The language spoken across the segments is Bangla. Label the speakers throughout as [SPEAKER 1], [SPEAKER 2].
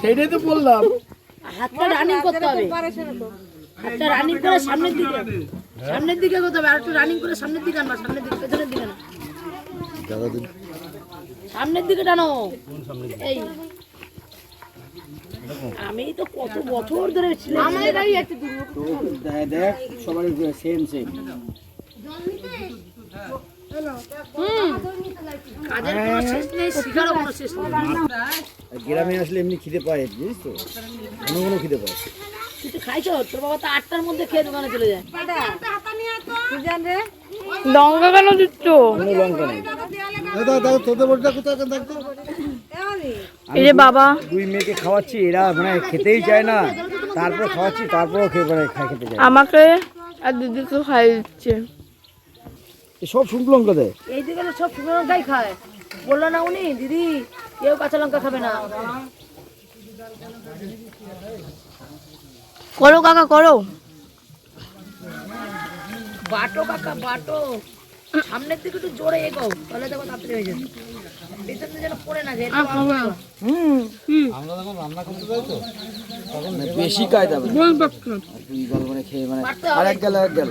[SPEAKER 1] সেটাই তো বললাম।
[SPEAKER 2] হাতটা রানিং করতে হবে। হাতটা রানিং করে সামনের দিকে। সামনের দিকে করতে হবে আর একটু রানিং করে সামনের দিকে আনবা। সামনের দিকে পেছনের দিকে না সামনের দিকে টানো। এই। আমি তো কত বছর ধরে আমার গাড়ি একটু
[SPEAKER 1] দেখ দেখ সবার সেম সেম গ্রামে আসলে এমনি খিদে পায় বুঝিস তো কোনো কোনো খিদে পায়।
[SPEAKER 2] তো খাইছো? তোর বাবা তো আটটার মধ্যে খেয়ে দোকানে চলে যায়।
[SPEAKER 3] লঙ্কা কেন দিচ্ছ?
[SPEAKER 1] লঙ্কা নেই। দাদা দাদা তোদের বলটা কোথায় দেখতো
[SPEAKER 3] এই যে বাবা।
[SPEAKER 1] দুই মেয়েকে খাওয়াচ্ছি এরা মানে খেতেই চায় না। তারপরে খাওয়াচ্ছি তারপরেও খেয়ে মানে খাই খেতে চায়
[SPEAKER 3] আমাকে আর দিদিকে খাই দিচ্ছে।
[SPEAKER 1] সব শুকনো লঙ্কা দেয়।
[SPEAKER 2] এই দিকে সব শুকনো লঙ্কাই খায়। বলল না উনি দিদি কেউ কাঁচা লঙ্কা খাবে না।
[SPEAKER 3] করো কাকা করো।
[SPEAKER 2] বাটো কাকা বাটো। সামনের দিকে একটু জোরে এগো তাহলে দেখো তাড়াতাড়ি হয়ে যাবে। পেছনে যেন পড়ে না যায়
[SPEAKER 1] বেশি কায়দা দুই গাল মানে খেয়ে মানে আর এক গেল এক গেল।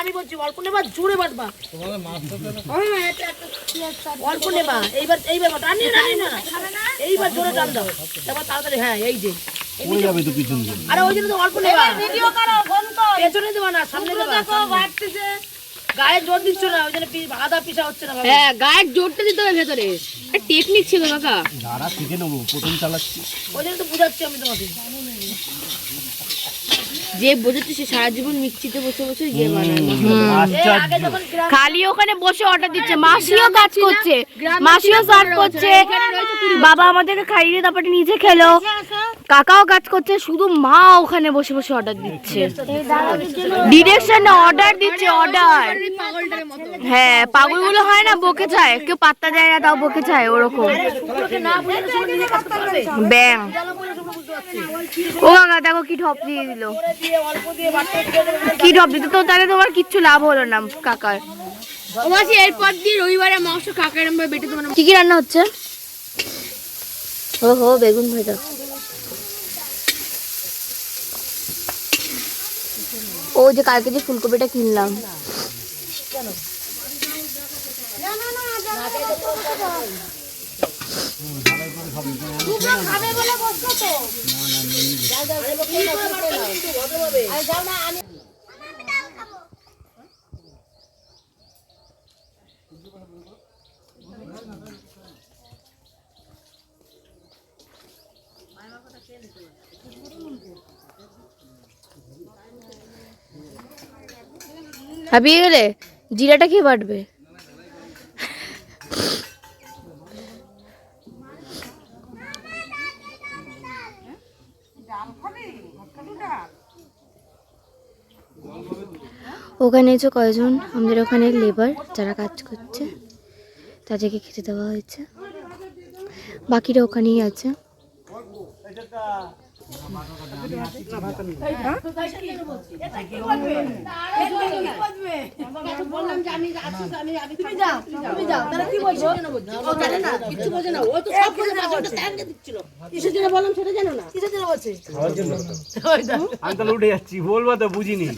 [SPEAKER 2] আমি বলছি, অল্প নেবা, জোরে বাটবা। অল্প নেবা। এইবার এইবার এইবার জোরে টান দাও। তারপর তাড়াতাড়ি হ্যাঁ এই যে।
[SPEAKER 1] পড়ে যাবে তো পিছন দিয়ে
[SPEAKER 2] আরে ওই জন্য তো অল্প নেবা। ভিডিও করো ফোন তো পেছনে দেবা না সামনে দেবা বাড়তেছে। গায়ে জোর দিচ্ছ না ওই জন্য পি- আধা পিসা হচ্ছে না।
[SPEAKER 3] হ্যাঁ গায়ের জোরটা দিতে হবে ভেতরে। টেকনিক ছিল কাকা
[SPEAKER 1] দাঁড়া শিখে নেব প্রথম চালাচ্ছি।
[SPEAKER 2] ওই জন্য তো বুঝাচ্ছি আমি তোমাকে।
[SPEAKER 3] যে বোঝাচ্ছে সে সারা জীবন মিক্সিতে বসে বসে ইয়ে বানায়।
[SPEAKER 2] যখন গ্রাম
[SPEAKER 3] খালি ওখানে বসে অর্ডার দিচ্ছে মাসিও কাজ করছে মাসিও সার্ভ করছে। বাবা আমাদেরকে খাইয়ে তারপরে নিজে খেলো। কাকাও কাজ করছে শুধু মা ওখানে বসে বসে অর্ডার দিচ্ছে। ডিরেকশন অর্ডার দিচ্ছে। অর্ডার হ্যাঁ পাগলগুলো হয় না বকে চায়। কেউ পাত্তা দেয় না তাও বকে চায় ওরকম। ব্যাং। ও কাকা দেখো কি ঠপ দিয়ে দিল।
[SPEAKER 2] করে দিয়ে দিয়ে বাড়তে
[SPEAKER 3] কি দিতে তো তাহলে তোমার কিচ্ছু লাভ হলো না কাকার। এরপর দিয়ে রবিবারে মাংস কাকার আমরা বেটে তোমার কি কি রান্না হচ্ছে? ও হো বেগুন ভাজা। ও যে কালকে যে ফুলকপিটা কিনলাম। হাবিয়ে গেলে জিরাটা কে বাটবে। ওখানে এসে কয়জন? আমাদের ওখানে লেবার যারা কাজ করছে তাদেরকে খেতে দেওয়া হয়েছে। বাকিরা ওখানেই আছে।
[SPEAKER 2] তুমি যাও তুমি যাও তাহলে কি বলছো ও জানে না কিচ্ছু বোঝে না ও তো সব কিছু পাঁচ ঘণ্টা টাইম দিচ্ছিল কিসের জন্য বললাম সেটা জানো না কিসের জন্য বলছে
[SPEAKER 4] আমি তাহলে উঠে যাচ্ছি বলব তো বুঝিনি।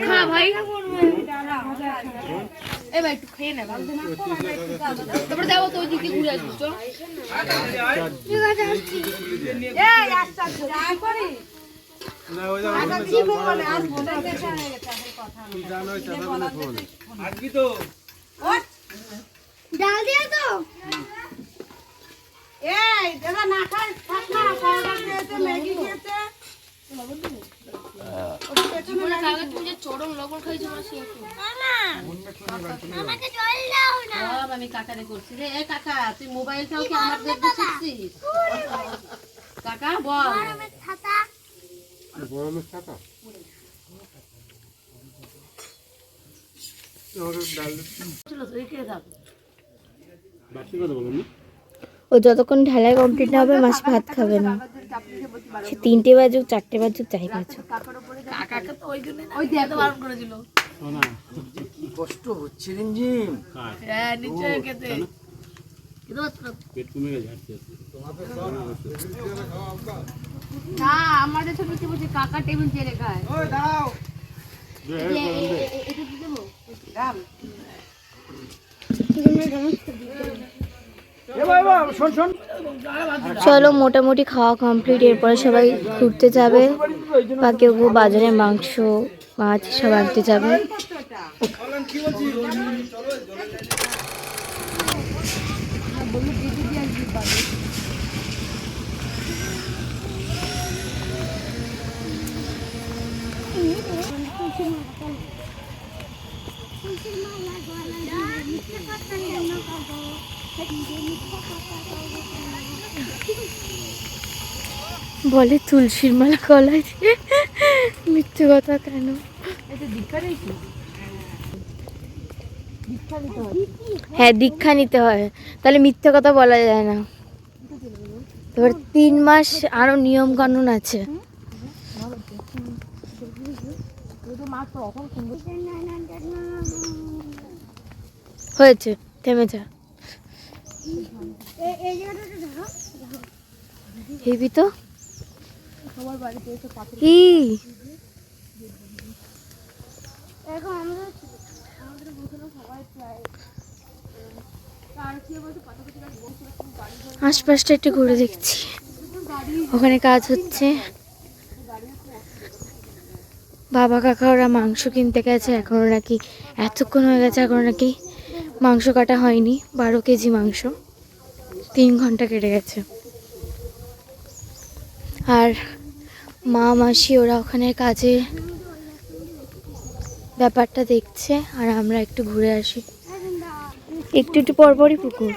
[SPEAKER 3] খা ভাই এবার একটু খেয়ে নে তারপরে যাব তো ওইদিকে ঘুরে আসব চল
[SPEAKER 4] তো?
[SPEAKER 3] একটু
[SPEAKER 5] আমি কাকারে করছি রে। এ কাকা তুই মোবাইলটাও কি আমার দেখতে শিখছিস কাকা বল।
[SPEAKER 3] ও যতক্ষণ ঢালাই কমপ্লিট না হবে মাসি ভাত খাবে না। সে তিনটে বাজুক চারটে বাজুক যাই বাজুক
[SPEAKER 1] কষ্ট হচ্ছে রিমঝিম।
[SPEAKER 2] হ্যাঁ নিচে খেতে।
[SPEAKER 4] পেট কমে গেছে হাঁটতে হাঁটতে
[SPEAKER 5] না আমাদের ছোট ছোট বলছে কাকা টেবিল চেড়ে খায়
[SPEAKER 1] এ ভাই ভাই শোন শোন।
[SPEAKER 3] চলো মোটামুটি খাওয়া কমপ্লিট এরপরে সবাই ঘুরতে যাবে। বা কেউ কেউ বাজারে মাংস মাছ সব আনতে যাবে। বলে তুলসীর মালা দিয়ে মিথ্যে কথা কেন? হ্যাঁ দীক্ষা নিতে হয়। তাহলে মিথ্যে কথা বলা যায় না। এবার তিন মাস আরও নিয়ম কানুন আছে। হয়েছে থেমে যা হেবি তো? ই! আশপাশটা একটু ঘুরে দেখছি। ওখানে কাজ হচ্ছে। বাবা কাকা ওরা মাংস কিনতে গেছে, এখনও নাকি এতক্ষণ হয়ে গেছে, এখনও নাকি মাংস কাটা হয়নি? বারো কেজি মাংস। তিন ঘণ্টা কেটে গেছে। আর মা, মাসি ওরা ওখানে কাজে ব্যাপারটা দেখছে আর আমরা একটু ঘুরে আসি। একটু একটু পরপরই পুকুর।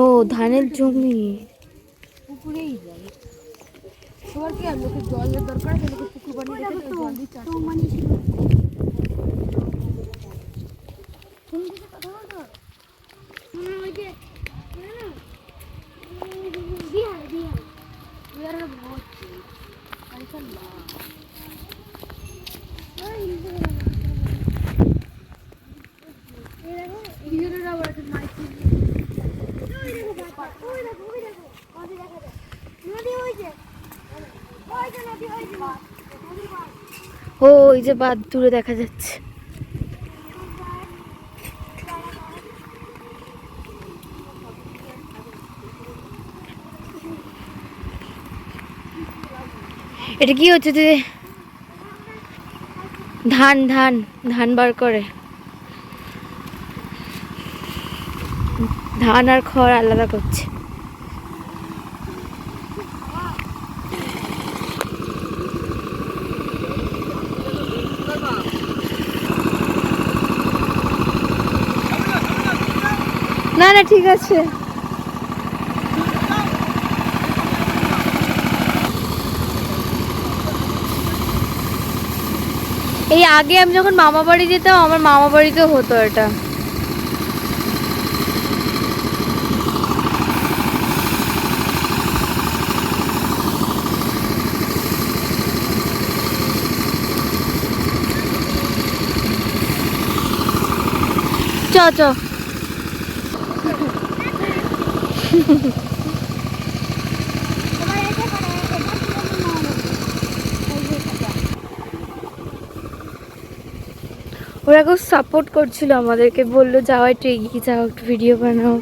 [SPEAKER 3] ও ধানের জমি। ও ওই যে বাদ, দূরে দেখা যাচ্ছে। এটা কি হচ্ছে যে ধান ধান ধান বার করে? ধান আর খড় আলাদা করছে। না ঠিক আছে। এই আগে আমি যখন মামা বাড়ি যেতাম, আমার মামা বাড়িতেও হতো এটা। চ। ওরা খুব সাপোর্ট করছিল আমাদেরকে বলল যাও একটু এগিয়ে যাও একটু ভিডিও বানাও।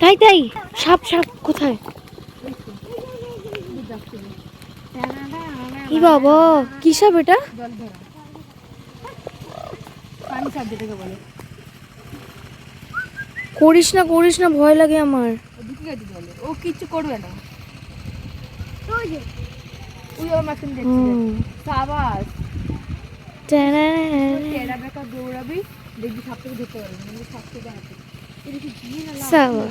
[SPEAKER 3] তাই তাই সাপ সাপ কোথায়? কি বাবা কি সাপ এটা? করিস না করিস না ভয় লাগে আমার।
[SPEAKER 2] ও কিচ্ছু করবে না। ওর মাছের
[SPEAKER 3] হুম।
[SPEAKER 2] সাবাস।
[SPEAKER 3] সাবাস।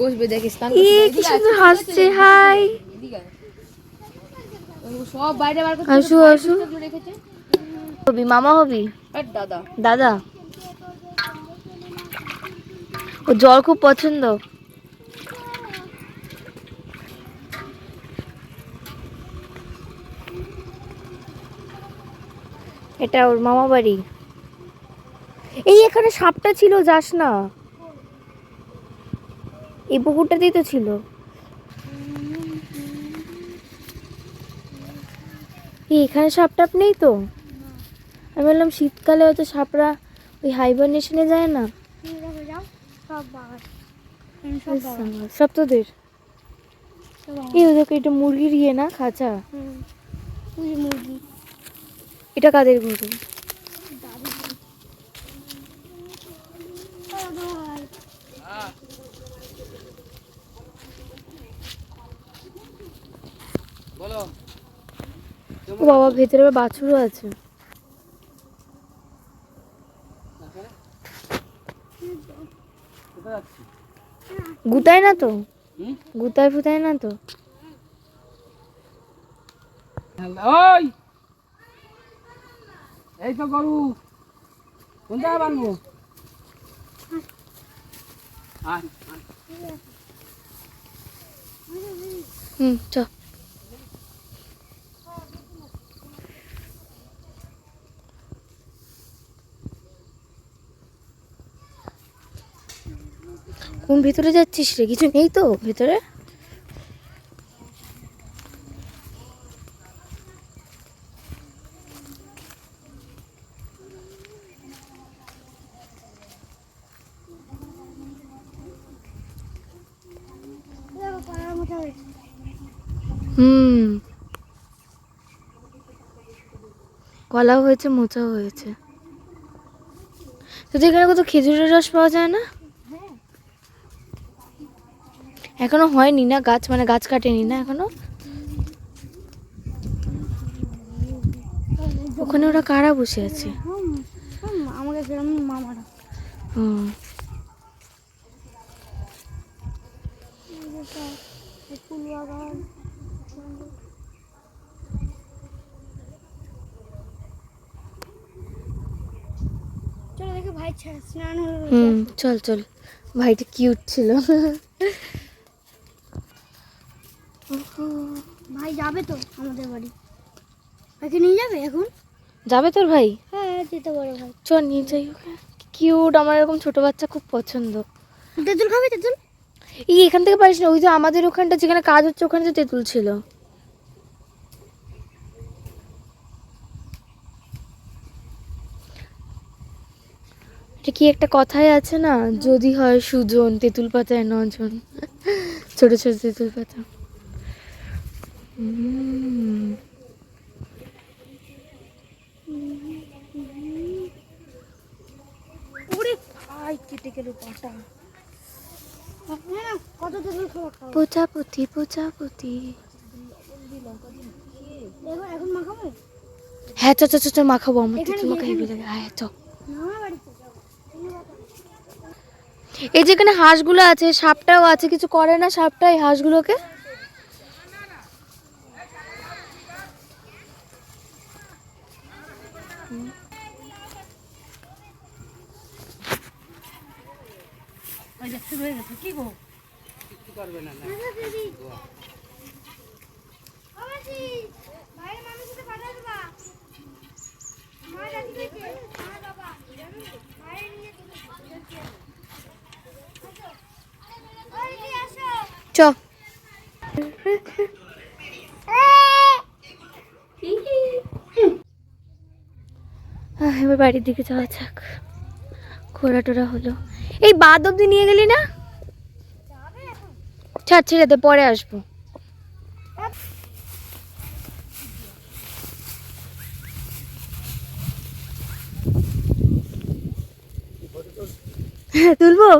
[SPEAKER 2] বসবে দেখিস স্নান
[SPEAKER 3] ই কি সুন্দর হাসছে হাই।
[SPEAKER 2] সব বাইরে বার করতে
[SPEAKER 3] আসু আসু।
[SPEAKER 2] রেখেছে
[SPEAKER 3] হবি মামা হবি?
[SPEAKER 2] আর দাদা।
[SPEAKER 3] দাদা? ও জল খুব পছন্দ। এটা ওর মামা বাড়ি। এই এখানে সাপটা ছিল যাস না। এই পুকুরটাতেই তো ছিল। এখানে সাপ টাপ নেই তো? আমি বললাম শীতকালে হয়তো সাপরা ওই হাইবারনেশনে যায় না? সব তোদের? এই ওদেরকে এটা মুরগির ইয়ে না খাঁচা? এটা কাদের গরু
[SPEAKER 4] বলো
[SPEAKER 3] ও বাবা ভেতরে বাছুরও আছে। গুতায় না তো? গুতায় ফুতায় না তো?
[SPEAKER 4] ওই! এই তো গরু। কোন জায়গায় বানবো।
[SPEAKER 3] হুম চ। কোন ভিতরে যাচ্ছিস রে? কিছু নেই তো ভিতরে? হুম। কলাও হয়েছে, মোচাও হয়েছে। তোদের এখানে কত খেজুরের রস পাওয়া যায় না? এখনও হয়নি না গাছ মানে গাছ কাটেনি না এখনও? ওখানে ওরা কারা বসে আছে?
[SPEAKER 6] আমাকে মামারা।
[SPEAKER 3] হুম
[SPEAKER 6] চল
[SPEAKER 3] চল। ভাইটা কিউট ছিল।
[SPEAKER 6] ভাই যাবে তো আমাদের বাড়ি। ভাইকে নিয়ে যাবে এখন?
[SPEAKER 3] যাবে তোর ভাই?
[SPEAKER 6] হ্যাঁ যেতে পারে ভাই।
[SPEAKER 3] চল নিয়ে যাই ওকে। কিউট আমার এরকম ছোট বাচ্চা খুব পছন্দ।
[SPEAKER 6] তেঁতুল খাবে তেঁতুল?
[SPEAKER 3] এই এখান থেকে পারিস না ওই যে আমাদের ওখানটা যেখানে কাজ হচ্ছে ওখানে তো তেঁতুল ছিল। এটা কি একটা কথাই আছে না? যদি হয় সুজন তেঁতুল পাতায় নজন। ছোট ছোট তেঁতুল পাতা উম,
[SPEAKER 6] ওরে ভাই কেটে গেল পাটা হ্যাঁ কত তেঁতুল খাওয়া খাও
[SPEAKER 3] প্রজাপতি প্রজাপতি।
[SPEAKER 6] মাখাবো?
[SPEAKER 3] হ্যাঁ চ চ চ, মাখাবো আমার। লাগে হ্যাঁ চ। এই যেখানে হাঁসগুলো আছে সাপটাও আছে কিছু করে না সাপটা এই হাঁসগুলোকে?
[SPEAKER 2] ওই যে শুরু হয়ে গেছে কি গো?
[SPEAKER 4] কিছু করবে না না।
[SPEAKER 3] এবার বাড়ির দিকে যাওয়া যাক। ঘোরা টোরা হলো। এই বাদ অব্দি নিয়ে গেলি না? ছাড় ছেড়ে দে পরে আসব। হ্যাঁ, তুলবো?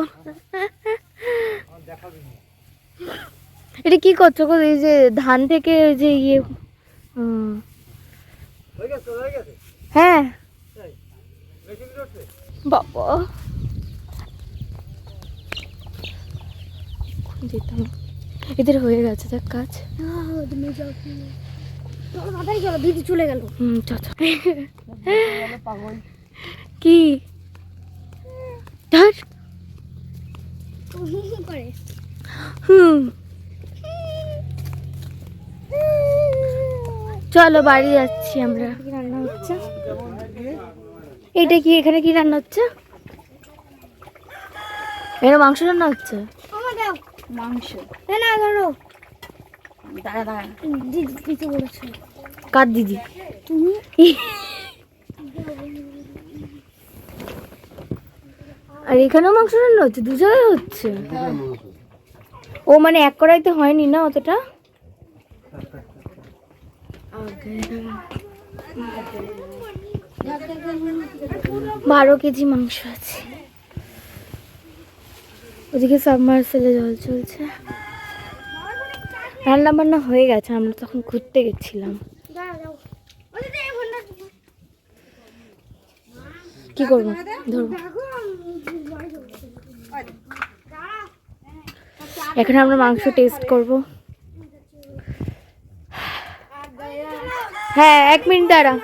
[SPEAKER 3] এটা কি করছ গো? এই যে ধান থেকে যে ইয়ে হ্যাঁ। বাবা। যেতাম। এদের হয়ে গেছে, দেখ কাজ।
[SPEAKER 6] দিদি চলে গেল
[SPEAKER 3] হুম। কি হুম। চলো, বাড়ি যাচ্ছি আমরা।
[SPEAKER 6] রান্না হচ্ছে?
[SPEAKER 3] এটা কি এখানে কি রান্না হচ্ছে? এখানে মাংস রান্না হচ্ছে?
[SPEAKER 5] মাংস।
[SPEAKER 6] না না ধরো।
[SPEAKER 5] দাঁড়া দাঁড়া।
[SPEAKER 6] দিদি বলেছে।
[SPEAKER 3] কার দিদি?
[SPEAKER 6] তুমি?
[SPEAKER 3] আর এখানেও মাংস রান্না হচ্ছে? দু জায়গায় হচ্ছে। ও মানে এক কড়াইতে হয়নি না অতটা? বারো কেজি মাংস আছে। ওদিকে সাবমার্সেলে জল চলছে। রান্না বান্না হয়ে গেছে, আমরা তখন ঘুরতে গেছিলাম। কি করব? ধরবো। এখন আমরা মাংস টেস্ট করব। হ্যাঁ এক মিনিট দাঁড়া।